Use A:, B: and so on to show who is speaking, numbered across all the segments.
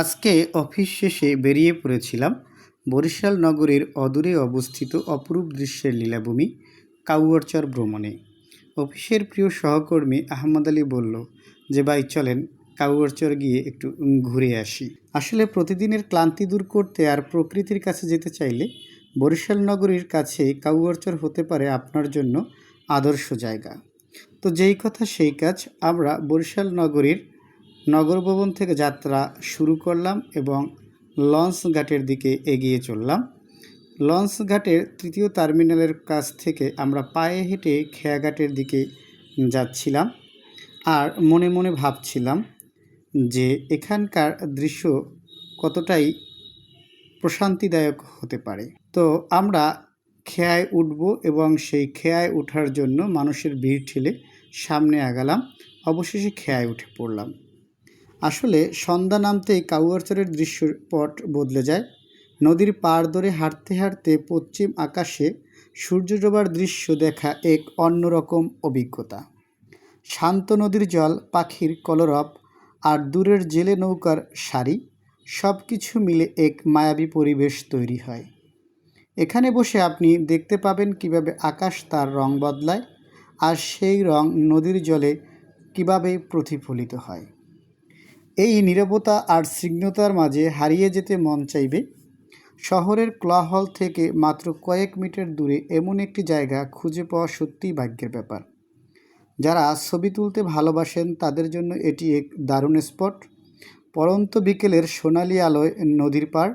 A: আজকে অফিস শেষে বেরিয়ে পড়েছিলাম বরিশাল নগরের অদূরে অবস্থিত অপরূপ দৃশ্যের লীলাভূমি কাউয়ারচর ভ্রমণে। অফিসের প্রিয় সহকর্মী আহমদ আলী বলল যে, ভাই, চলেন কাউয়ারচর গিয়ে একটু ঘুরে আসি। আসলে প্রতিদিনের ক্লান্তি দূর করতে আর প্রকৃতির কাছে যেতে চাইলে বরিশাল নগরীর কাছে কাউয়ারচর হতে পারে আপনার জন্য আদর্শ জায়গা। তো যেই কথা সেই কাজ, আমরা বরিশাল নগরীর নগর ভবন থেকে যাত্রা শুরু করলাম এবং লঞ্চ ঘাটের দিকে এগিয়ে চললাম। লঞ্চ ঘাটের তৃতীয় টার্মিনালের কাছ থেকে আমরা পায়ে হেঁটে খেয়াঘাটের দিকে যাচ্ছিলাম আর মনে মনে ভাবছিলাম যে এখানকার দৃশ্য কতটাই প্রশান্তিদায়ক হতে পারে। তো আমরা খেয়ায় উঠব এবং সেই খেয়ায় ওঠার জন্য মানুষের ভিড় ঠেলে সামনে আগালাম, অবশেষে খেয়ায় উঠে পড়লাম। আসলে সন্ধ্যা নামতেই কাউয়ারচরের দৃশ্যপট বদলে যায়। নদীর পাড় ধরে হাঁটতে হাঁটতে পশ্চিম আকাশে সূর্য ডোবার দৃশ্য দেখা এক অন্যরকম অভিজ্ঞতা। শান্ত নদীর জল, পাখির কলরব আর দূরের জেলে নৌকার সারি সব কিছু মিলে এক মায়াবী পরিবেশ তৈরি হয়। এখানে বসে আপনি দেখতে পাবেন কীভাবে আকাশ তার রং বদলায় আর সেই রং নদীর জলে কীভাবে প্রতিফলিত হয়। এই নীরবতা আর স্নিগ্ধতার মাঝে হারিয়ে যেতে মন চাইবে। শহরের ক্লাহল থেকে মাত্র কয়েক মিটার দূরে এমন একটি জায়গা খুঁজে পাওয়া সত্যিই ভাগ্যের ব্যাপার। যারা ছবি তুলতে ভালোবাসেন, তাদের জন্য এটি এক দারুণ স্পট। পরন্ত বিকেলের সোনালি আলোয় নদীর পাড়,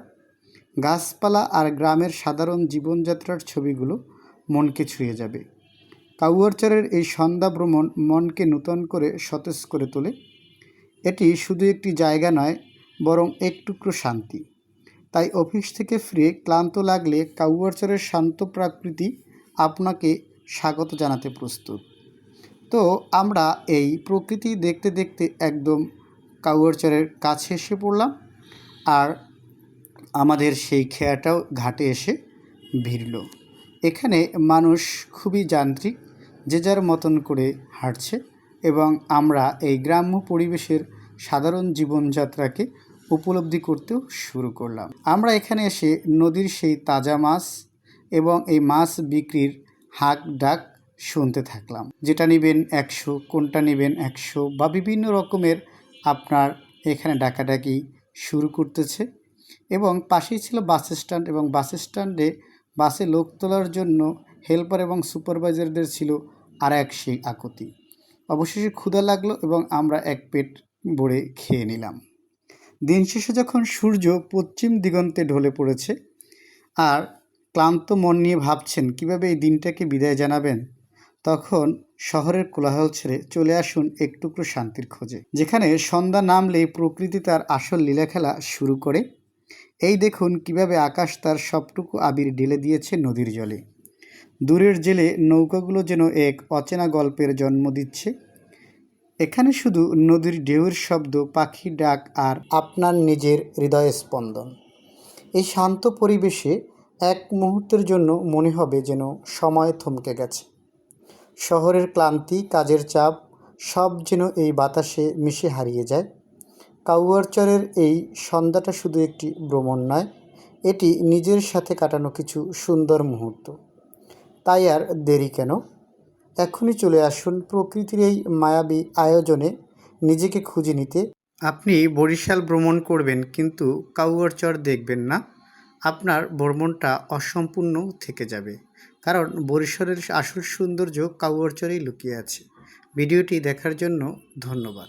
A: গাছপালা আর গ্রামের সাধারণ জীবনযাত্রার ছবিগুলো মনকে ছুঁয়ে যাবে। কাউয়ারচরের এই সন্ধ্যা ভ্রমণ মনকে নূতন করে সতেজ করে তোলে। এটি শুধু একটি জায়গা নয়, বরং এক টুকরো শান্তি। তাই অফিস থেকে ফিরে ক্লান্ত লাগলে কাউয়ারচরের শান্ত প্রকৃতি আপনাকে স্বাগত জানাতে প্রস্তুত। তো আমরা এই প্রকৃতি দেখতে দেখতে একদম কাউয়ারচরের কাছে এসে পড়লাম আর আমাদের সেই খেয়াটাও ঘাটে এসে ভিড়ল। এখানে মানুষ খুবই যান্ত্রিক, যে যার মতন করে হাঁটছে এবং আমরা এই গ্রাম্য পরিবেশের সাধারণ জীবনযাত্রাকে উপলব্ধি করতেও শুরু করলাম। আমরা এখানে এসে নদীর সেই তাজা মাছ এবং এই মাছ বিক্রির হাঁক ডাক শুনতে থাকলাম, যেটা নেবেন একশো, কোনটা নেবেন একশো বা বিভিন্ন রকমের আপনার এখানে ডাকাডাকি শুরু করতেছে এবং পাশেই ছিল বাস স্ট্যান্ড এবং বাস স্ট্যান্ডে বাসে লোক তোলার জন্য হেল্পার এবং সুপারভাইজারদের ছিল আর এক সেই আকুতি। অবশেষে ক্ষুধা লাগল এবং আমরা এক পেট ভরে খেয়ে নিলাম। দিন শেষে যখন সূর্য পশ্চিম দিগন্তে ঢলে পড়েছে, আর ক্লান্ত মন নিয়ে ভাবছেন কীভাবে এই দিনটাকে বিদায় জানাবেন, তখন শহরের কোলাহল ছেড়ে চলে আসুন একটুকরো শান্তির খোঁজে, যেখানে সন্ধ্যা নামলেই প্রকৃতি তার আসল লীলা খেলা শুরু করে। এই দেখুন কীভাবে আকাশ তার সবটুকু আবির ঢেলে দিয়েছে নদীর জলে। দূরের জেলে নৌকাগুলো যেন এক অচেনা গল্পের জন্ম দিচ্ছে। এখানে শুধু নদীর ঢেউয়ের শব্দ, পাখি ডাক আর আপনার নিজের হৃদয় স্পন্দন। এই শান্ত পরিবেশে এক মুহূর্তের জন্য মনে হবে যেন সময় থমকে গেছে। শহরের ক্লান্তি, কাজের চাপ, সব যেন এই বাতাসে মিশে হারিয়ে যায়। কাউয়ারচরের এই সন্ধ্যাটা শুধু একটি ভ্রমণ নয়, এটি নিজের সাথে কাটানো কিছু সুন্দর মুহূর্ত। তাই আর দেরি কেন? এখনই চলে আসুন প্রকৃতির এই মায়াবী আয়োজনে নিজেকে খুঁজে নিতে। আপনি বরিশাল ভ্রমণ করবেন কিন্তু কাউয়ার চর দেখবেন না। আপনার ভ্রমণটা অসম্পূর্ণ থেকে যাবে। কারণ বরিশালের আসল সৌন্দর্য কাউয়ার চরেই লুকিয়ে আছে। ভিডিওটি দেখার জন্য ধন্যবাদ।